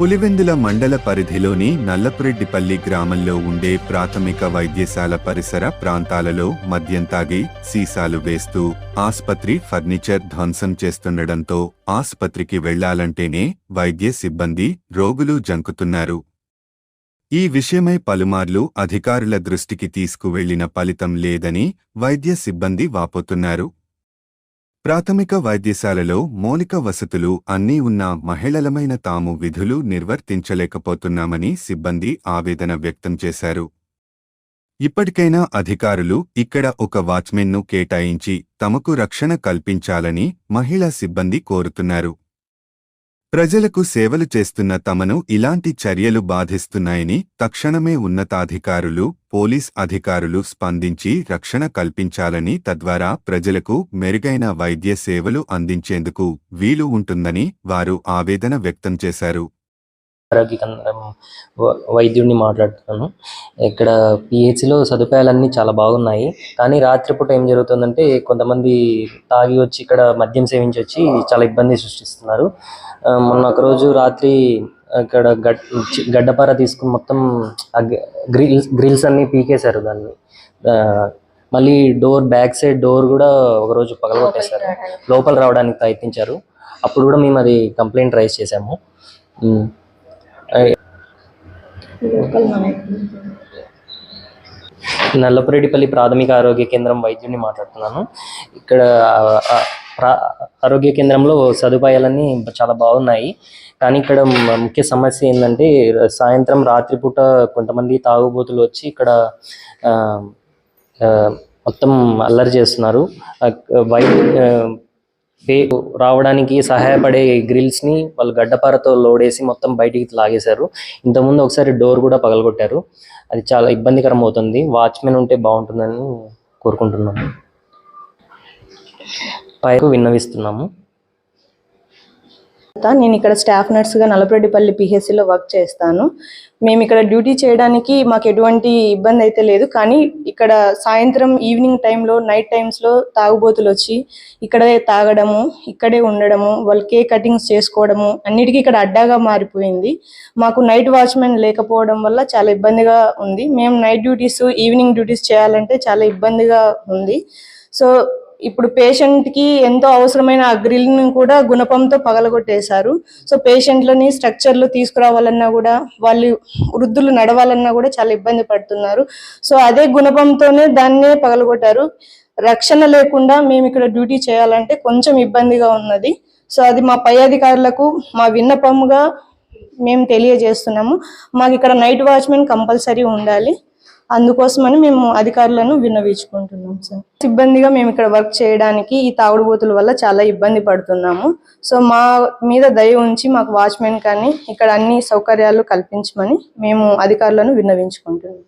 పులివెందుల మండల పరిధిలోని నల్లపురెడ్డిపల్లి గ్రామంలో ఉండే ప్రాథమిక వైద్యశాల పరిసర ప్రాంతాలలో మద్యం తాగి సీసాలు వేస్తూ ఆస్పత్రి ఫర్నిచర్ ధ్వంసం చేస్తుండటంతో ఆస్పత్రికి వెళ్ళాలంటేనే వైద్య సిబ్బంది రోగులు జంకుతున్నారు. ఈ విషయమై పలుమార్లు అధికారుల దృష్టికి తీసుకువెళ్ళిన ఫలితం లేదని వైద్య సిబ్బంది వాపోతున్నారు. ప్రాథమిక వైద్యశాలలో మౌలిక వసతులు అన్నీ ఉన్న మహిళలమైన తాము విధులు నిర్వర్తించలేకపోతున్నామని సిబ్బంది ఆవేదన వ్యక్తం చేశారు. ఇప్పటికైనా అధికారులు ఇక్కడ ఒక వాచ్మెన్ను కేటాయించి తమకు రక్షణ కల్పించాలని మహిళా సిబ్బంది కోరుతున్నారు. ప్రజలకు సేవలు చేస్తున్న తమను ఇలాంటి చర్యలు బాధిస్తున్నాయని తక్షణమే ఉన్నతాధికారులు పోలీస్ అధికారులు స్పందించి రక్షణ కల్పించాలని తద్వారా ప్రజలకు మెరుగైన వైద్య సేవలు అందించేందుకు వీలు ఉంటుందని వారు ఆవేదన వ్యక్తం చేశారు. ఆరోగ్య కేంద్రం వ- వైద్యుడిని మాట్లాడుతున్నాను. ఇక్కడ పిహెచ్సిలో సదుపాయాలన్నీ చాలా బాగున్నాయి. కానీ రాత్రిపూట ఏం జరుగుతుందంటే కొంతమంది తాగి వచ్చి ఇక్కడ మద్యం సేవించి వచ్చి చాలా ఇబ్బంది సృష్టిస్తున్నారు. మొన్న ఒక రోజు రాత్రి ఇక్కడ గడ్ గడ్డపార తీసుకుని మొత్తం గ్రిల్స్ గ్రిల్స్ అన్ని పీకేశారు దాన్ని. మళ్ళీ డోర్ బ్యాక్ సైడ్ డోర్ కూడా ఒకరోజు పగలగొట్టేశారు. లోపల రావడానికి ప్రయత్నించారు. అప్పుడు కూడా మేము అది కంప్లైంట్ రైజ్ చేశాము. నల్లపురెడ్డిపల్లి ప్రాథమిక ఆరోగ్య కేంద్రం వైద్యుని మాట్లాడుతున్నాను. ఇక్కడ ప్రా- ఆరోగ్య కేంద్రంలో సదుపాయాలన్నీ చాలా బాగున్నాయి. కానీ ఇక్కడ ముఖ్య సమస్య ఏంటంటే సాయంత్రం రాత్రిపూట కొంతమంది తాగుబోతులు వచ్చి ఇక్కడ మొత్తం అల్లరి చేస్తున్నారు. వైద్య రావడానికి సహాయపడే గ్రిల్స్ని వాళ్ళు గడ్డపారతో లోడేసి మొత్తం బయటికి లాగేశారు. ఇంతకుముందు ఒకసారి డోర్ కూడా పగలగొట్టారు. అది చాలా ఇబ్బందికరం అవుతుంది. వాచ్మెన్ ఉంటే బాగుంటుందని కోరుకుంటున్నాము. పైకు విన్నవిస్తున్నాము. నేను ఇక్కడ స్టాఫ్ నర్స్గా నలపరెడ్డిపల్లి పిహెచ్సిలో వర్క్ చేస్తాను. మేము ఇక్కడ డ్యూటీ చేయడానికి మాకు ఎటువంటి ఇబ్బంది అయితే లేదు. కానీ ఇక్కడ సాయంత్రం ఈవినింగ్ టైంలో నైట్ టైమ్స్లో తాగుబోతులు వచ్చి ఇక్కడే తాగడము ఇక్కడే ఉండడము వాళ్ళు కేక్ కటింగ్స్ చేసుకోవడము అన్నిటికీ ఇక్కడ అడ్డాగా మారిపోయింది. మాకు నైట్ వాచ్మెన్ లేకపోవడం వల్ల చాలా ఇబ్బందిగా ఉంది. మేము నైట్ డ్యూటీస్ ఈవినింగ్ డ్యూటీస్ చేయాలంటే చాలా ఇబ్బందిగా ఉంది. సో ఇప్పుడు పేషెంట్కి ఎంతో అవసరమైన ఆ గ్రిల్ని కూడా గుణపంతో పగలగొట్టేశారు. సో పేషెంట్లని స్ట్రక్చర్లు తీసుకురావాలన్నా కూడా వాళ్ళు వృద్ధులు నడవాలన్నా కూడా చాలా ఇబ్బంది పడుతున్నారు. సో అదే గుణపంతోనే దాన్నే పగలగొట్టారు. రక్షణ లేకుండా మేము ఇక్కడ డ్యూటీ చేయాలంటే కొంచెం ఇబ్బందిగా ఉన్నది. సో అది మా పై అధికారులకు మా విన్నపముగా మేము తెలియజేస్తున్నాము. మాకు ఇక్కడ నైట్ వాచ్మెన్ కంపల్సరీ ఉండాలి. అందుకోసమని మేము అధికారులను విన్నవించుకుంటున్నాం సార్ సిబ్బందిగా మేము ఇక్కడ వర్క్ చేయడానికి ఈ తాగుడుబోతుల వల్ల చాలా ఇబ్బంది పడుతున్నాము. సో మా మీద దయ ఉంచి మాకు వాచ్మెన్ కానీ ఇక్కడ అన్ని సౌకర్యాలు కల్పించమని మేము అధికారులను విన్నవించుకుంటున్నాం.